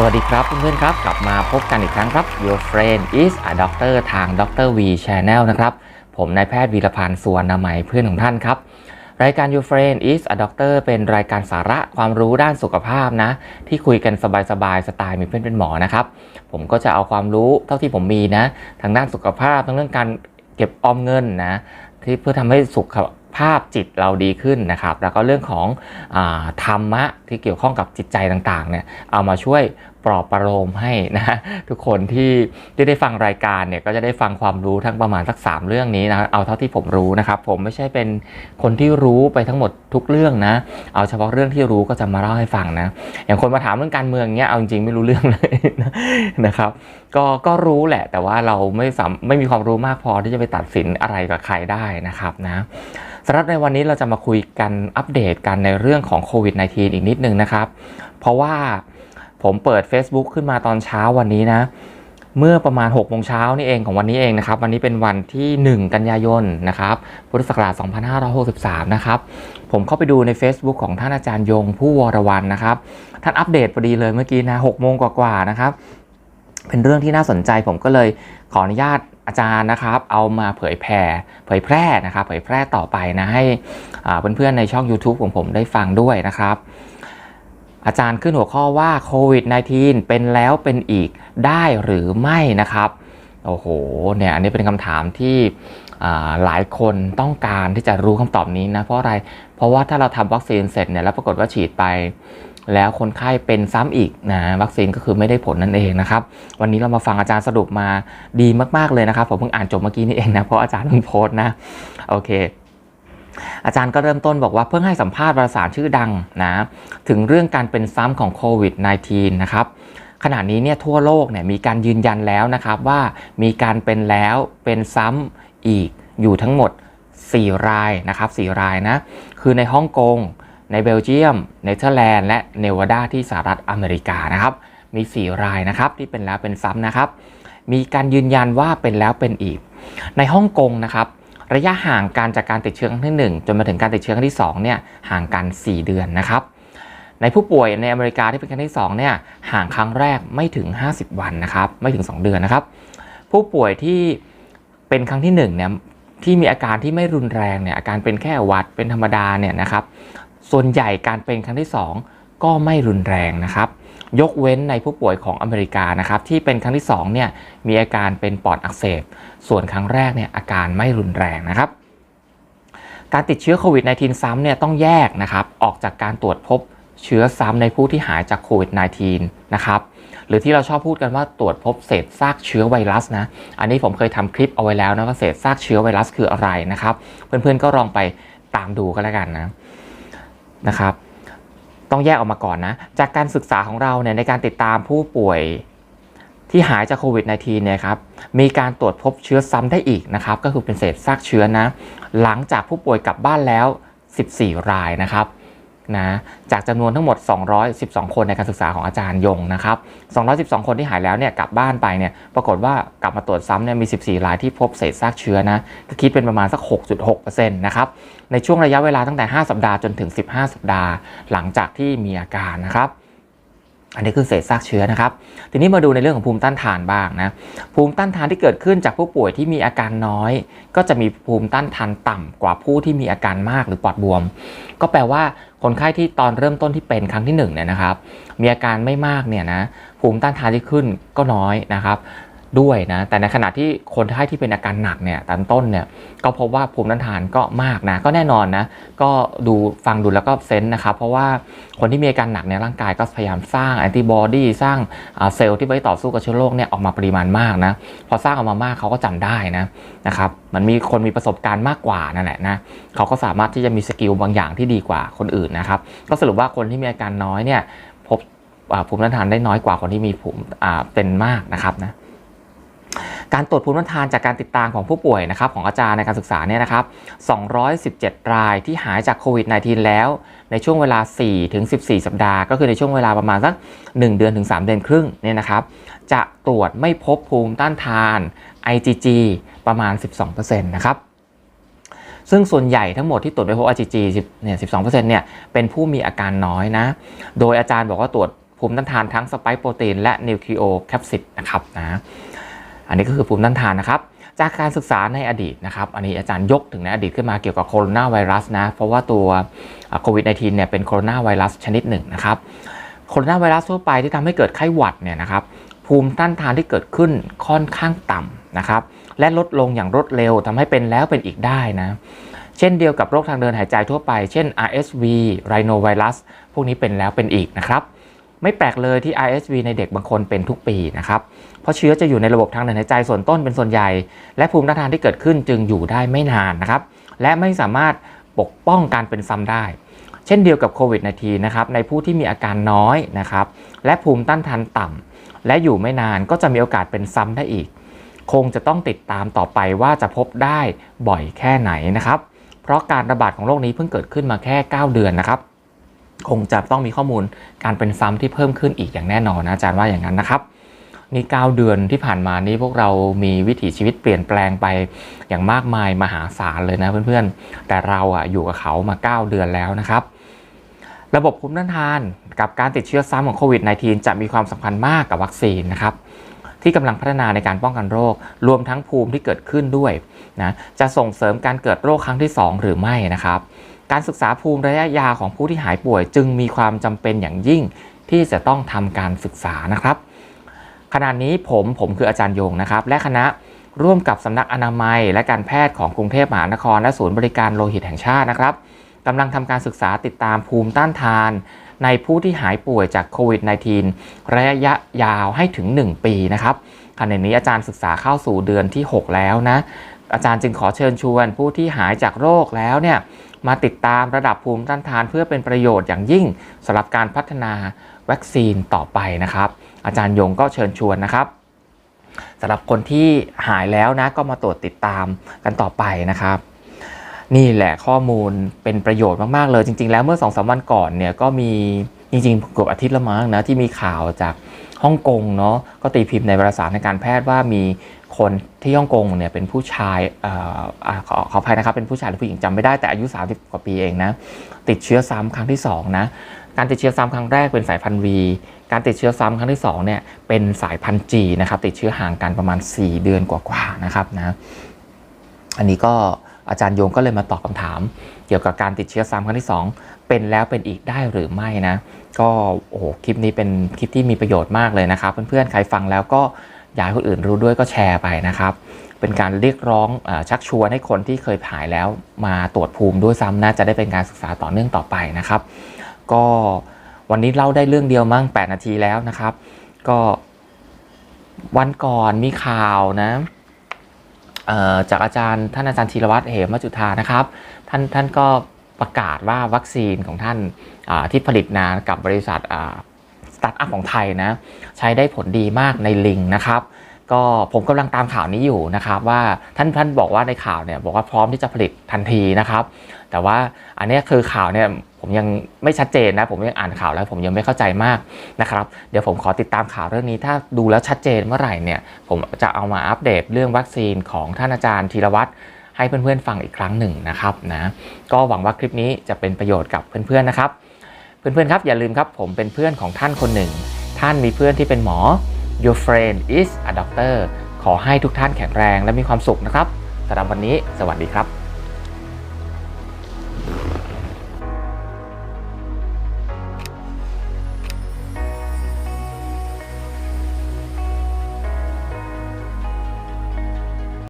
สวัสดีครับเพื่อนๆครับ กลับมาพบกันอีกครั้งครับ Your friend is a doctor ทาง Dr. V Channel นะครับ ผมนายแพทย์วีรพันธ์สุวรรณไหมยเพื่อนของท่านครับ รายการ Your friend is a doctor เป็นรายการสาระความรู้ด้านสุขภาพนะ ที่คุยกันสบายๆสไตล์มีเพื่อนเป็นหมอนะครับ ผมก็จะเอาความรู้เท่าที่ผมมีนะ ทางด้านสุขภาพทั้งเรื่องการเก็บออมเงินนะที่เพื่อทำให้สุข ภาพจิตเราดีขึ้นนะครับ แล้วก็เรื่องของอธรรมะที่เกี่ยวข้องกับจิตใจต่างๆเนี่ยเอามาช่วยปลอบประโลมให้นะทุกคนที่ที่ได้ฟังรายการเนี่ยก็จะได้ฟังความรู้ทั้งประมาณสักสามเรื่องนี้นะเอาเท่าที่ผมรู้นะครับผมไม่ใช่เป็นคนที่รู้ไปทั้งหมดทุกเรื่องนะ เอาเฉพาะเรื่องที่รู้ก็จะมาเล่าให้ฟังนะ อย่างคนมาถามเรื่องการเมืองเนี้ยเอาจริงๆไม่รู้เรื่องเลยนะครับก็ก็รู้แหละ แต่ว่าเราไม่สามไม่มีความรู้มากพอที่จะไปตัดสินอะไรกับใครได้นะครับนะสำหรับในวันนี้เราจะมาคุยกันอัปเดตกันในเรื่องของโควิด -19 อีกนิดนึงนะครับ เพราะว่า ผมเปิด Facebook ขึ้นมาตอนเช้าวันนี้นะ เมื่อประมาณ6โมงเช้านี่เองของวันนี้เองนะครับ วันนี้เป็นวันที่ 1 กันยายนนะครับ พุทธศักราช 2563 นะครับ ผมเข้าไปดูใน Facebook ของท่านอาจารย์ยงผู้วรวันนะครับ ท่านอัปเดตพอดีเลยเมื่อกี้นะ6โมงกว่าๆนะครับ เป็นเรื่องที่น่าสนใจผมก็เลยขออนุญาตอาจารย์นะครับเอามาเผยแผ่เผยแพร่นะครับ เผยแพร่ต่อไปนะให้เพื่อนๆในช่อง YouTube ของผมได้ฟังด้วยนะครับ อาจารย์ขึ้นหัวข้อว่าโควิด -19 เป็นแล้วเป็นอีกได้หรือไม่นะครับ โอ้โห เนี่ยอันนี้เป็นคำถามที่หลายคนต้องการที่จะรู้คำตอบนี้นะ เพราะอะไร เพราะว่าถ้าเราทำวัคซีนเสร็จเนี่ยแล้วปรากฏว่าฉีดไป แล้วคนไข้เป็นซ้ำอีกนะวัคซีนก็คือไม่ได้ผลนั่นเองนะครับ วันนี้เรามาฟังอาจารย์สรุปมาดีมากๆเลยนะครับ ผมเพิ่งอ่านจบเมื่อกี้นี่เองนะ เพราะอาจารย์เพิ่งโพสต์นะ โอเค อาจารย์ก็เริ่มต้นบอกว่าเพิ่งให้สัมภาษณ์วารสารชื่อดังนะถึงเรื่องการเป็นซ้ำของโควิด -19 นะครับขณะนี้เนี่ยทั่วโลกเนี่ยมีการยืนยันแล้วนะครับว่ามีการเป็นแล้วเป็นซ้ำอีกอยู่ทั้งหมด 4 รายนะครับ4รายนะคือในฮ่องกง ในเบลเยียม เนเธอร์แลนด์ และเนวาดาที่สหรัฐอเมริกานะครับมี 4 รายนะครับที่เป็นแล้วเป็นซ้ำนะครับ มีการยืนยันว่าเป็นแล้วเป็นอีก ในฮ่องกงนะครับ ระยะห่างการจากการติดเชื้อครั้งที่ 1 จนมาถึงการติดเชื้อครั้งที่2เนี่ยห่างกัน 4 เดือนนะครับ ในผู้ป่วยในอเมริกาที่เป็นครั้งที่2เนี่ยห่างครั้งแรกไม่ถึง 50 วันนะครับไม่ถึง 2 เดือนนะครับ ผู้ป่วยที่เป็นครั้งที่1เนี่ยที่มีอาการที่ไม่รุนแรงเนี่ยอาการเป็นแค่วัดเป็นธรรมดาเนี่ยนะครับ ส่วนใหญ่การเป็นครั้งที่ 2 ก็ไม่รุนแรงนะครับ ยกเว้นในผู้ป่วยของอเมริกานะครับที่เป็นครั้งที่2เนี่ยมีอาการเป็นปอดอักเสบ ส่วนครั้งแรกเนี่ยอาการไม่รุนแรงนะครับ การติดเชื้อโควิด -19 ซ้ำเนี่ยต้องแยกนะครับออกจากการตรวจพบเชื้อซ้ำในผู้ที่หายจากโควิด -19 นะครับหรือที่เราชอบพูดกันว่าตรวจพบเศษซากเชื้อไวรัสนะ อันนี้ผมเคยทำคลิปเอาไว้แล้วนะว่าเศษซากเชื้อไวรัสคืออะไรนะครับ เพื่อนๆก็ลองไปตามดูก็แล้วกันนะนะครับ ต้องแยกออกมาก่อนนะ จากการศึกษาของเราเนี่ยในการติดตามผู้ป่วยที่หายจากโควิด -19 เนี่ยครับ มีการตรวจพบเชื้อซ้ำได้อีกนะครับ ก็คือเป็นเศษซากเชื้อนะ หลังจากผู้ป่วยกลับบ้านแล้ว 14 รายนะครับ นะจากจำนวนทั้งหมด 212 คนในการศึกษาของอาจารย์ยงนะครับ 212 คนที่หายแล้วเนี่ยกลับบ้านไปเนี่ยปรากฏว่ากลับมาตรวจซ้ำเนี่ยมี 14 รายที่พบเศษซากเชื้อนะก็คิดเป็นประมาณสัก 6.6%นะครับในช่วงระยะเวลาตั้งแต่ 5 สัปดาห์จนถึง 15 สัปดาห์ หลังจากที่มีอาการนะครับ อันนี้คือเศษซากเชื้อนะครับ ทีนี้มาดูในเรื่องของภูมิต้านทานบ้างนะ ภูมิต้านทานที่เกิดขึ้นจากผู้ป่วยที่มีอาการน้อย ก็จะมีภูมิต้านทานต่ำกว่าผู้ที่มีอาการมากหรือปอดบวม ก็แปลว่าคนไข้ที่ตอนเริ่มต้นที่เป็นครั้งที่1เนี่ยนะครับ มีอาการไม่มากเนี่ยนะ ภูมิต้านทานที่ขึ้นก็น้อยนะครับ ด้วยนะ แต่ในขณะที่คนไข้ที่เป็นอาการหนักเนี่ยตอนต้นเนี่ยก็พบว่าภูมิต้านทานก็มากนะ ก็แน่นอนนะ ก็ดูฟังดูแล้วก็เซนส์นะครับ เพราะว่าคนที่มีอาการหนักเนี่ยร่างกายก็พยายามสร้างแอนติบอดีสร้างเซลล์ที่ไว้ต่อสู้กับเชื้อโรคเนี่ยออกมาปริมาณมากนะ พอสร้างออกมามากเขาก็จำได้นะนะครับมันมีคนมีประสบการณ์มากกว่านั่นแหละนะเขาก็สามารถที่จะมีสกิลบางอย่างที่ดีกว่าคนอื่นนะครับก็สรุปว่าคนที่มีอาการน้อยเนี่ยพบภูมิต้านทานได้น้อยกว่าคนที่มีภูมิเป็นมากนะครับนะ การตรวจภูมิต้านทานจากการติดตามของผู้ป่วยนะครับของอาจารย์ในการศึกษาเนี่ยนะครับ 217 รายที่หายจากโควิด -19 แล้ว ในช่วงเวลา4ถึง14 สัปดาห์ ก็คือในช่วงเวลาประมาณสัก 1 เดือนถึง 3 เดือนครึ่งเนี่ยนะครับ จะตรวจไม่พบภูมิต้านทาน IgG ประมาณ 12%นะครับซึ่งส่วนใหญ่ทั้งหมดที่ตรวจไม่พบ IgG 10เนี่ย12%เนี่ยเป็นผู้มีอาการน้อยนะ โดยอาจารย์บอกว่าตรวจภูมิต้านทานทั้งสไปค์โปรตีนและนิวคลีโอแคปซิดนะครับนะ อันนี้ก็คือภูมิต้านทานนะครับจากการศึกษาในอดีตนะครับ อันนี้อาจารย์ยกถึงในอดีตขึ้นมาเกี่ยวกับโคโรนาไวรัสนะ เพราะว่าตัวโควิด -19 เนี่ยเป็นโคโรนาไวรัสชนิดหนึ่งนะครับ โคโรนาไวรัสทั่วไปที่ทำให้เกิดไข้หวัดเนี่ยนะครับ ภูมิต้านทานที่เกิดขึ้นค่อนข้างต่ำนะครับ และลดลงอย่างรวดเร็วทำให้เป็นแล้วเป็นอีกได้นะ เช่นเดียวกับโรคทางเดินหายใจทั่วไป เช่น RSV Rhinovirus พวกนี้เป็นแล้วเป็นอีกนะครับ ไม่แปลกเลยที่ RSV ในเด็กบางคนเป็นทุกปีนะครับเพราะเชื้อจะอยู่ในระบบทางเดินหายใจส่วนต้นเป็นส่วนใหญ่ และภูมิต้านทานที่เกิดขึ้นจึงอยู่ได้ไม่นานนะครับและไม่สามารถปกป้องการเป็นซ้ำได้ เช่นเดียวกับโควิด -19 นะครับในผู้ที่มีอาการน้อยนะครับและภูมิต้านทานต่ำและอยู่ไม่นานก็จะมีโอกาสเป็นซ้ำได้อีก คงจะต้องติดตามต่อไปว่าจะพบได้บ่อยแค่ไหนนะครับเพราะการระบาดของโรคนี้เพิ่งเกิดขึ้นมาแค่ 9 เดือนนะครับ คงจะต้องมีข้อมูลการเป็นซ้ำที่เพิ่มขึ้นอีกอย่างแน่นอนนะอาจารย์ว่าอย่างนั้นนะครับนี่9เดือนที่ผ่านมานี้พวกเรามีวิถีชีวิตเปลี่ยนแปลงไปอย่างมากมายมหาศาลเลยนะเพื่อนๆ แต่เราอะอยู่กับเขามา 9 เดือนแล้วนะครับ ระบบภูมิต้านทานกับการติดเชื้อซ้ำของโควิด -19 จะมีความสำคัญมากกับวัคซีนนะครับ ที่กำลังพัฒนาในการป้องกันโรค รวมทั้งภูมิที่เกิดขึ้นด้วยนะจะส่งเสริมการเกิดโรคครั้งที่ 2 หรือไม่นะครับ การศึกษาภูมิระยะยาวของผู้ที่หายป่วย จึงมีความจำเป็นอย่างยิ่งที่จะต้องทำการศึกษานะครับ ขณะนี้ผมผมคืออาจารย์โยงนะครับ และคณะร่วมกับสำนักอนามัย และการแพทย์ของกรุงเทพมหานคร และศูนย์บริการโลหิตแห่งชาตินะครับกำลังทำการศึกษาติดตามภูมิต้านทาน ในผู้ที่หายป่วยจากโควิด -19 ระยะยาวให้ถึง 1 ปีนะครับขณะนี้อาจารย์ศึกษาเข้าสู่เดือนที่ 6 แล้วนะอาจารย์จึงขอเชิญชวนผู้ที่หายจากโรคแล้วเนี่ย มาติดตามระดับภูมิต้านทานเพื่อเป็นประโยชน์อย่างยิ่งสำหรับการพัฒนาวัคซีนต่อไปนะครับ อาจารย์ยงก็เชิญชวนนะครับสำหรับคนที่หายแล้วนะก็มาตรวจติดตามกันต่อไปนะครับ นี่แหละข้อมูลเป็นประโยชน์มาก ๆ เลยจริง ๆ แล้วเมื่อ2อสวันก่อนเนี่ยก็มี จริงๆเกือบอาทิตย์ละมั้งนะที่มีข่าวจากฮ่องกงเนาะก็ตีพิมพ์ในวารสารในการแพทย์ว่ามีคนที่ฮ่องกงเนี่ยเป็นผู้ชายออขอขออภัยนะครับเป็นผู้ชายหรือผู้หญิงจำไม่ได้แต่อายุ 30 กว่าปีเองนะติดเชื้อซ้ำครั้งที่2นะการติดเชื้อซ้ำครั้งแรกเป็นสายพันธุ์ V การติดเชื้อซ้ำครั้งที่2เนี่ยเป็นสายพันธุ์ G นะครับติดเชื้อห่างกันประมาณ 4 เดือนกว่าๆนะครับนะอันนี้ก็ อาจารย์โยงก็เลยมาตอบคำถาม เกี่ยวกับการติดเชื้อซ้ำครั้งที่ 2 เป็นแล้วเป็นอีกได้หรือไม่นะ ก็โอ้โหคลิปนี้เป็นคลิปที่มีประโยชน์มากเลยนะครับ เพื่อนๆใครฟังแล้วก็อยากให้คนอื่นรู้ด้วยก็แชร์ไปนะครับ เป็นการเรียกร้องอชักชวนให้คนที่เคยหายแล้วมาตรวจภูมิด้วยซ้ำนะจะได้เป็นการศึกษาต่อเนื่องต่อไปนะครับ ก็วันนี้เล่าได้เรื่องเดียวมั้ง8 นาทีแล้วนะครับ ก็วันก่อนมีข่าวนะ จากอาจารย์ท่านอาจารย์ธีรวัตรเหมจุธานะครับ ท่านท่านก็ประกาศว่าวัคซีนของท่านที่ผลิตนานกับบริษัทสตาร์ทอัพของไทยนะใช้ได้ผลดีมากในลิงนะครับ ก็ผมกำลังตามข่าวนี้อยู่นะครับว่าท่านท่านบอกว่าในข่าวเนี่ยบอกว่าพร้อมที่จะผลิตทันทีนะครับ แต่ว่าอันนี้คือข่าวเนี่ยผมยังไม่ชัดเจนนะ ผมยังอ่านข่าวแล้วผมยังไม่เข้าใจมากนะครับ เดี๋ยวผมขอติดตามข่าวเรื่องนี้ถ้าดูแล้วชัดเจนเมื่อไหร่เนี่ย ผมจะเอามาอัปเดตเรื่องวัคซีนของท่านอาจารย์ธีรวัตรให้เพื่อนๆฟังอีกครั้งหนึ่งนะครับนะก็หวังว่าคลิปนี้จะเป็นประโยชน์กับเพื่อนๆนะครับ เพื่อนๆครับอย่าลืมครับผมเป็นเพื่อนของท่านคนหนึ่ง ท่านมีเพื่อนที่เป็นหมอ Your friend is a doctor ขอให้ทุกท่านแข็งแรงและมีความสุขนะครับสำหรับวันนี้ สวัสดีครับ